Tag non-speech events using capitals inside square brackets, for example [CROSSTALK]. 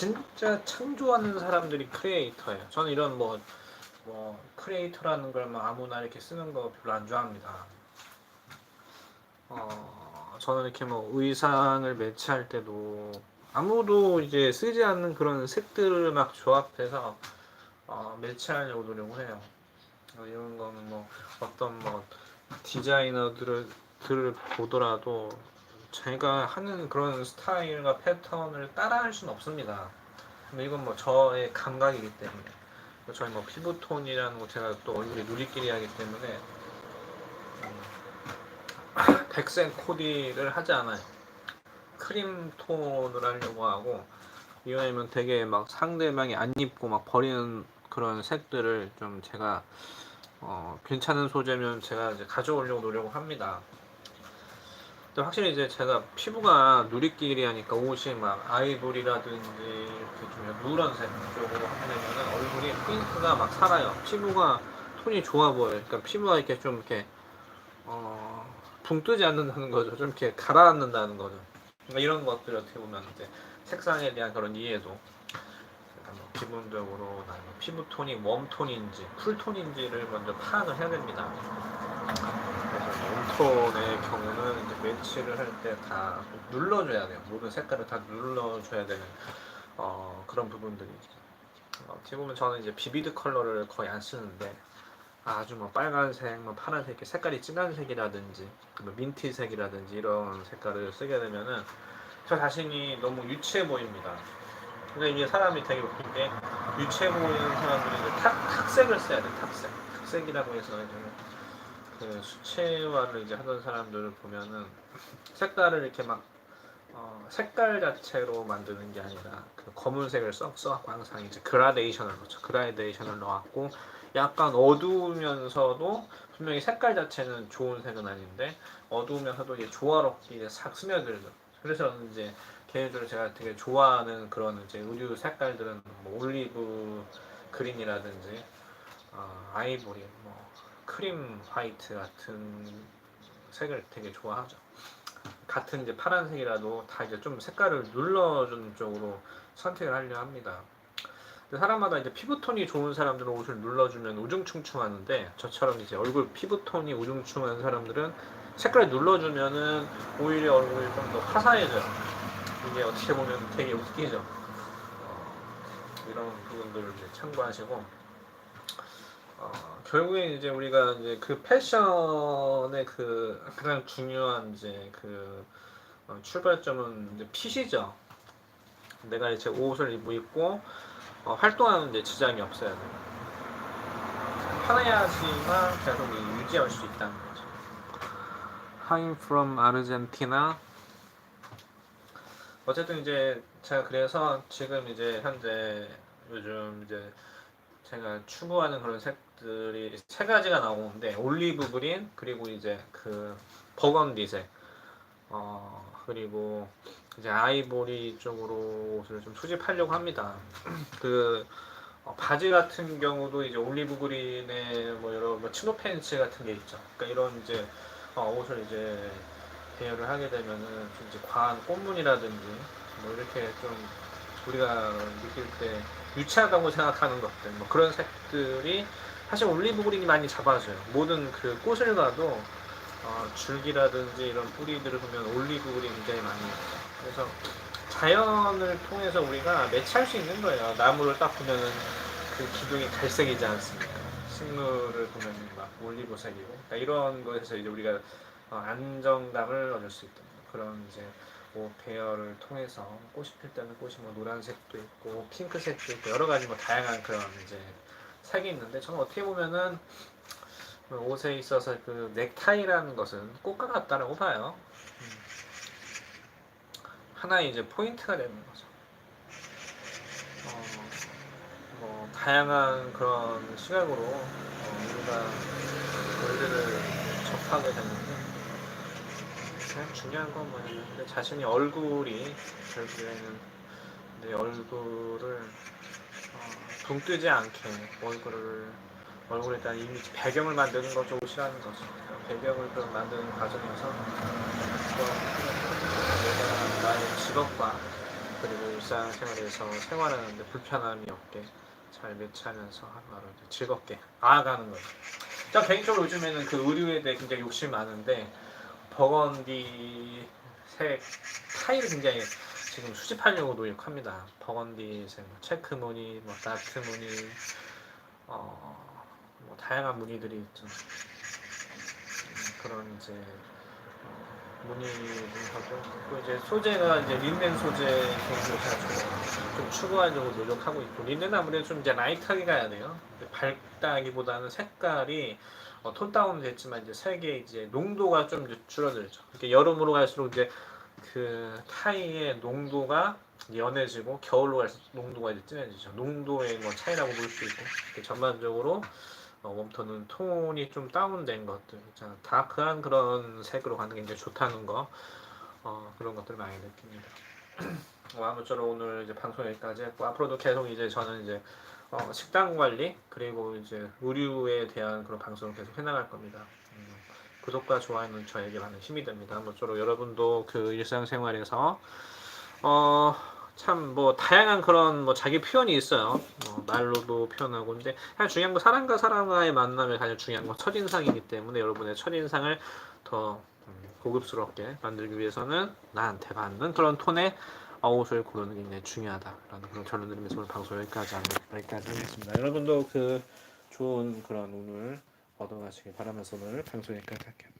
진짜 창조하는 사람들이 크리에이터예요. 저는 이런 뭐, 뭐 크리에이터라는 걸 뭐 아무나 이렇게 쓰는 거 별로 안 좋아합니다. 어, 저는 이렇게 뭐 의상을 매치할 때도 아무도 이제 쓰지 않는 그런 색들을 막 조합해서 어, 매치하려고 노력을 해요. 어, 이런 거는 뭐 어떤 뭐 디자이너들을 보더라도 저희가 하는 그런 스타일과 패턴을 따라할 수는 없습니다. 근데 이건 뭐 저의 감각이기 때문에 저희 뭐 피부톤이라는 거 제가 또 얼굴이 누리끼리 하기 때문에 음, [COUGHS] 백색 코디를 하지 않아요. 크림 톤을 하려고 하고 이왕이면 되게 막 상대방이 안 입고 막 버리는 그런 색들을 좀 제가 어, 괜찮은 소재면 제가 이제 가져오려고 노력을 합니다. 근데 확실히 이제 제가 피부가 누리끼리 하니까 옷이 막 아이보리라든지 이렇게 좀 누런색 쪽으로 하게 되면은 얼굴이 핑크가 막 살아요. 피부가 톤이 좋아 보여요. 그러니까 피부가 이렇게 좀 이렇게 어, 붕 뜨지 않는다는 거죠. 좀 이렇게 가라앉는다는 거죠. 그러니까 이런 것들 어떻게 보면 이제 색상에 대한 그런 이해도 뭐 기본적으로 피부 톤이 웜 톤인지 풀 톤인지를 먼저 파악을 해야 됩니다. 스마트폰의 경우는 이제 매치를 할 때 다 눌러줘야 돼요. 모든 색깔을 다 눌러줘야 되는 어, 그런 부분들이 있죠. 어, 어떻게 보면 저는 이제 비비드 컬러를 거의 안 쓰는데 아주 뭐 빨간색, 뭐 파란색 이렇게 색깔이 진한 색이라든지 뭐 민트색이라든지 이런 색깔을 쓰게 되면은 저 자신이 너무 유치해 보입니다. 근데 이게 사람이 되게 웃긴 게 유치해 보이는 사람들이 탁, 탁색을 써야 돼요. 탁색. 탁색이라고 해서 이제 그 수채화를 이제 하던 사람들을 보면은 색깔을 이렇게 막 어, 색깔 자체로 만드는 게 아니라 그 검은색을 써, 써갖고 항상 이제 그라데이션을 넣죠. 그라데이션을 넣었고 약간 어두우면서도 분명히 색깔 자체는 좋은 색은 아닌데 어두우면서도 이제 조화롭게 싹 스며들죠. 그래서 이제 개인적으로 제가 되게 좋아하는 그런 이제 의류 색깔들은 뭐 올리브 그린이라든지 어, 아이보리 뭐 크림 화이트 같은 색을 되게 좋아하죠. 같은 이제 파란색이라도 다 이제 좀 색깔을 눌러주는 쪽으로 선택을 하려 합니다. 사람마다 이제 피부톤이 좋은 사람들은 옷을 눌러주면 우중충충하는데 저처럼 이제 얼굴 피부톤이 우중충한 사람들은 색깔을 눌러주면은 오히려 얼굴이 좀 더 화사해져요. 이게 어떻게 보면 되게 웃기죠. 어, 이런 부분들을 참고하시고 아, 결국에 이제 우리가 이제 그 패션의 그 가장 중요한 이제 그 어, 출발점은 이제 핏이죠. 내가 이제 옷을 입고 있고 어, 활동하는 데 지장이 없어야 돼요. 편해야지만 계속 유지할 수 있다는 거죠. I'm from Argentina. 어쨌든 이제 제가 그래서 지금 이제 현재 요즘 이제 제가 추구하는 그런 색 것들이 세 가지가 나오는데 올리브 그린 그리고 이제 그 버건디색 어 그리고 이제 아이보리 쪽으로 옷을 좀 수집하려고 합니다. [CLEARS THROAT] 그 어, 바지 같은 경우도 이제 올리브 그린의 뭐 여러 뭐 치노 팬츠 같은 게 있죠. 그러니까 이런 이제 어, 옷을 이제 대여를 하게 되면은 좀 이제 과한 꽃무늬라든지 뭐 이렇게 좀 우리가 느낄 때 유치하다고 생각하는 것들 뭐 그런 색들이 사실 올리브그린이 많이 잡아줘요. 모든 그 꽃을 봐도 어, 줄기라든지 이런 뿌리들을 보면 올리브그린이 굉장히 많이 그래서 자연을 통해서 우리가 매치할 수 있는 거예요. 나무를 딱 보면은 그 기둥이 갈색이지 않습니까? 식물을 보면 막 올리브색이고 그러니까 이런 것에서 이제 우리가 어, 안정감을 얻을 수 있던 그런 이제 뭐 배열을 통해서 꽃이 필 때는 꽃이 뭐 노란색도 있고 핑크색도 있고 여러 가지 뭐 다양한 그런 이제 색이 있는데 저는 어떻게 보면은 옷에 있어서 그 넥타이라는 것은 꽃과 같다라고 봐요. 음. 하나의 이제 포인트가 되는 거죠. 어, 뭐 다양한 그런 시각으로 어, 우리가 원리를 접하게 되는데 가장 중요한 건 뭐냐면 자신이 얼굴이 결국에는 내 얼굴을 동뜨지 않게 얼굴을 얼굴에 대한 이미지 배경을 만드는 것 조금 싫어하는 거죠. 배경을 그 만드는 과정에서 내가 나의 직업과 그리고 일상생활에서 생활하는데 불편함이 없게 잘 매치하면서 하루하루 즐겁게 아가는 거죠. 저 개인적으로 요즘에는 그 의류에 대해 굉장히 욕심이 많은데 버건디 색 타일이 굉장히 지금 수집하려고 노력합니다. 버건디색, 뭐 체크 무늬, 뭐 다트 무늬, 어, 뭐 다양한 무늬들이 있죠. 음, 그런 이제 어, 무늬를 하고 또 이제 소재가 이제 린넨 소재 좀, 좀 추구하려고 노력하고 있고 린넨 아무래도 좀 이제 라이트하게 가야 돼요. 밝다기보다는 색깔이 어, 톤 다운 됐지만 이제 색의 이제 농도가 좀 줄어들죠. 이렇게 여름으로 갈수록 이제 그 타이의 농도가 연해지고 겨울로 갈수록 농도가 이제 진해지죠. 농도의 뭐 차이라고 볼 수 있고 전반적으로 어, 웜톤은 톤이 좀 다운된 것들, 있잖아. 다크한 그런 색으로 가는 게 이제 좋다는 거 어, 그런 것들 많이 느낍니다. 어, [CLEARS THROAT] 아무쪼록 오늘 이제 방송 여기까지 했고 앞으로도 계속 이제 저는 이제 어, 식단 관리 그리고 이제 의류에 대한 그런 방송을 계속 해나갈 겁니다. 음, 구독과 좋아요는 저에게 많은 힘이 됩니다. 아무쪼록 여러분도 그 일상생활에서 어, 참 뭐 다양한 그런 뭐 자기 표현이 있어요. 뭐 말로도 표현하고 근데 가장 중요한 건 사람과 사람과의 만남이 가장 중요한 건 첫인상이기 때문에 여러분의 첫인상을 더 음, 고급스럽게 만들기 위해서는 나한테 맞는 그런 톤의 어, 옷을 고르는 게 굉장히 중요하다라는 그런 결론 내리면서 오늘 방송 여기까지 하겠습니다. 여러분도 그 좋은 그런 운을 얻어가시길 바라면서 오늘 방송 여기까지 할게요.